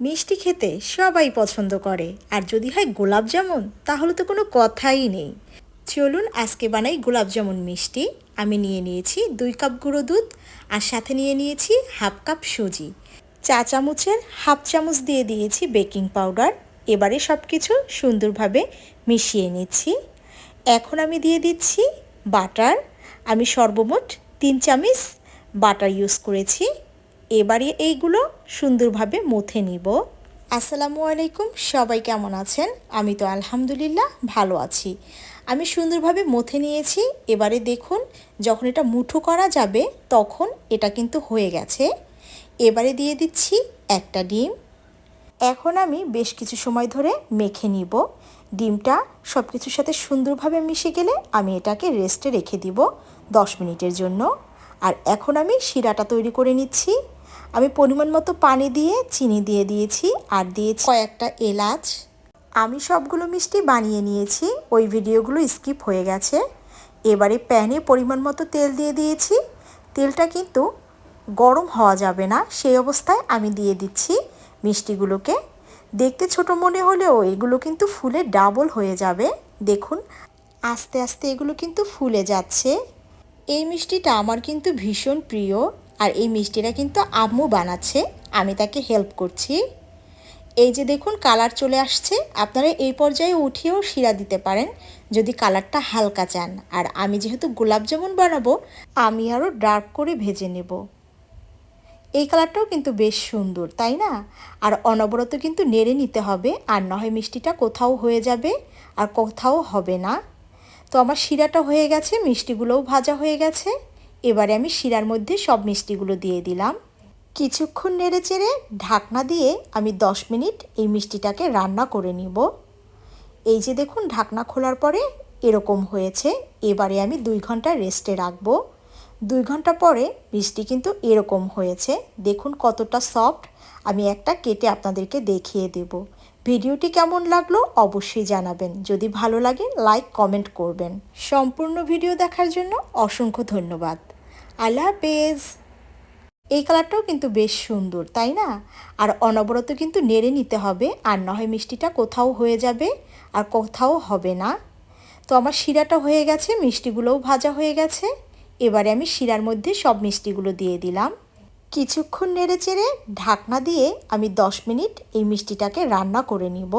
মিষ্টি খেতে সবাই পছন্দ করে। আর যদি হয় গোলাপ জামুন, তাহলে তো কোনো কথাই নেই। চলুন, আজকে বানাই গোলাপ জামুন মিষ্টি। আমি নিয়ে নিয়েছি দুই কাপ গুঁড়ো দুধ, আর সাথে নিয়ে নিয়েছি হাফ কাপ সুজি। চা চামচের হাফ চামচ দিয়ে দিয়েছি বেকিং পাউডার। এবারে সব কিছু সুন্দরভাবে মিশিয়ে নিচ্ছি। এখন আমি দিয়ে দিচ্ছি বাটার। আমি সর্বমোট তিন চামচ বাটার ইউজ করেছি। এবারে এইগুলো সুন্দরভাবে মুথে নিব। আসসালামু আলাইকুম, সবাই কেমন আছেন? আমি তো আলহামদুলিল্লাহ ভালো আছি। আমি সুন্দরভাবে মুথে নিয়েছি। এবারে দেখুন, যখন এটা মুঠো করা যাবে, তখন এটা কিন্তু হয়ে গেছে। এবারে দিয়ে দিচ্ছি একটা ডিম। এখন আমি বেশ কিছু সময় ধরে মেখে নিব। ডিমটা সব কিছুর সাথে সুন্দরভাবে মিশে গেলে আমি এটাকে রেস্টে রেখে দিব দশ মিনিটের জন্য। আর এখন আমি শিরাটা তৈরি করে নিচ্ছি। আমি পরিমাণ মতো পানি দিয়ে চিনি দিয়ে দিয়েছি আর দিয়েছি কয়েকটা এলাচ। আমি সবগুলো মিষ্টি বানিয়ে নিয়েছি। ওই ভিডিওগুলো স্কিপ হয়ে গেছে। এবারে প্যানে পরিমাণ মতো তেল দিয়ে দিয়েছি। তেলটা কিন্তু গরম হওয়া যাবে না, সেই অবস্থায় আমি দিয়ে দিচ্ছি মিষ্টিগুলোকে। দেখতে ছোট মনে হলেও এগুলো কিন্তু ফুলে ডাবল হয়ে যাবে। দেখুন, আস্তে আস্তে এগুলো কিন্তু ফুলে যাচ্ছে। এই মিষ্টিটা আমার কিন্তু ভীষণ প্রিয়। আর এই মিষ্টিটা কিন্তু আম্মু বানাচ্ছে, আমি তাকে হেল্প করছি। এই যে দেখুন কালার চলে আসছে, আপনারা এই পর্যায়ে উঠিয়েও শিরা দিতে পারেন, যদি কালারটা হালকা চান। আর আমি যেহেতু গোলাপ জামুন বানাবো, আমি আরও ডার্ক করে ভেজে নেব। এই কালারটাও কিন্তু বেশ সুন্দর, তাই না? আর অনবরত কিন্তু নেড়ে নিতে হবে, আর নয় মিষ্টিটা কোথাও হয়ে যাবে, আর কোথাও হবে না। তো আমার শিরাটা হয়ে গেছে, মিষ্টিগুলোও ভাজা হয়ে গেছে। এবারে আমি শিরার মধ্যে সব মিষ্টিগুলো দিয়ে দিলাম। কিছুক্ষণ নেড়ে চেড়ে ঢাকনা দিয়ে আমি দশ মিনিট এই মিষ্টিটাকে রান্না করে নিব। এই যে দেখুন, ঢাকনা খোলার পরে এরকম হয়েছে। এবারে আমি দুই ঘণ্টা রেস্টে রাখব। দুই ঘণ্টা পরে মিষ্টি কিন্তু এরকম হয়েছে। দেখুন কতটা সফট। আমি একটা কেটে আপনাদেরকে দেখিয়ে দেব। ভিডিওটি কেমন লাগল অবশ্যই জানাবেন। যদি ভালো লাগে লাইক কমেন্ট করবেন। সম্পূর্ণ ভিডিও দেখার জন্য অসংখ্য ধন্যবাদ। আল্লাহ হাফেজ। এই কালারটাও কিন্তু বেশ সুন্দর, তাই না? আর অনবরত কিন্তু নেড়ে নিতে হবে, আর নয় মিষ্টিটা কোথাও হয়ে যাবে আর কোথাও হবে না। তো আমার শিরাটা হয়ে গেছে, মিষ্টিগুলোও ভাজা হয়ে গেছে। এবারে আমি শিরার মধ্যে সব মিষ্টিগুলো দিয়ে দিলাম। কিছুক্ষণ নেড়ে চেড়ে ঢাকনা দিয়ে আমি দশ মিনিট এই মিষ্টিটাকে রান্না করে নিব।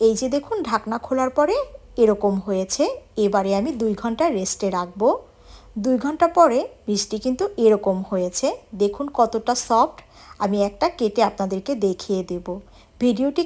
এই যে দেখুন, ঢাকনা খোলার পরে এরকম হয়েছে। এবারে আমি দুই ঘণ্টা রেস্টে রাখব। দুই ঘণ্টা পরে মিষ্টি কিন্তু এরকম হয়েছে। দেখুন কতটা সফট। আমি একটা কেটে আপনাদেরকে দেখিয়ে দেব। ভিডিওটি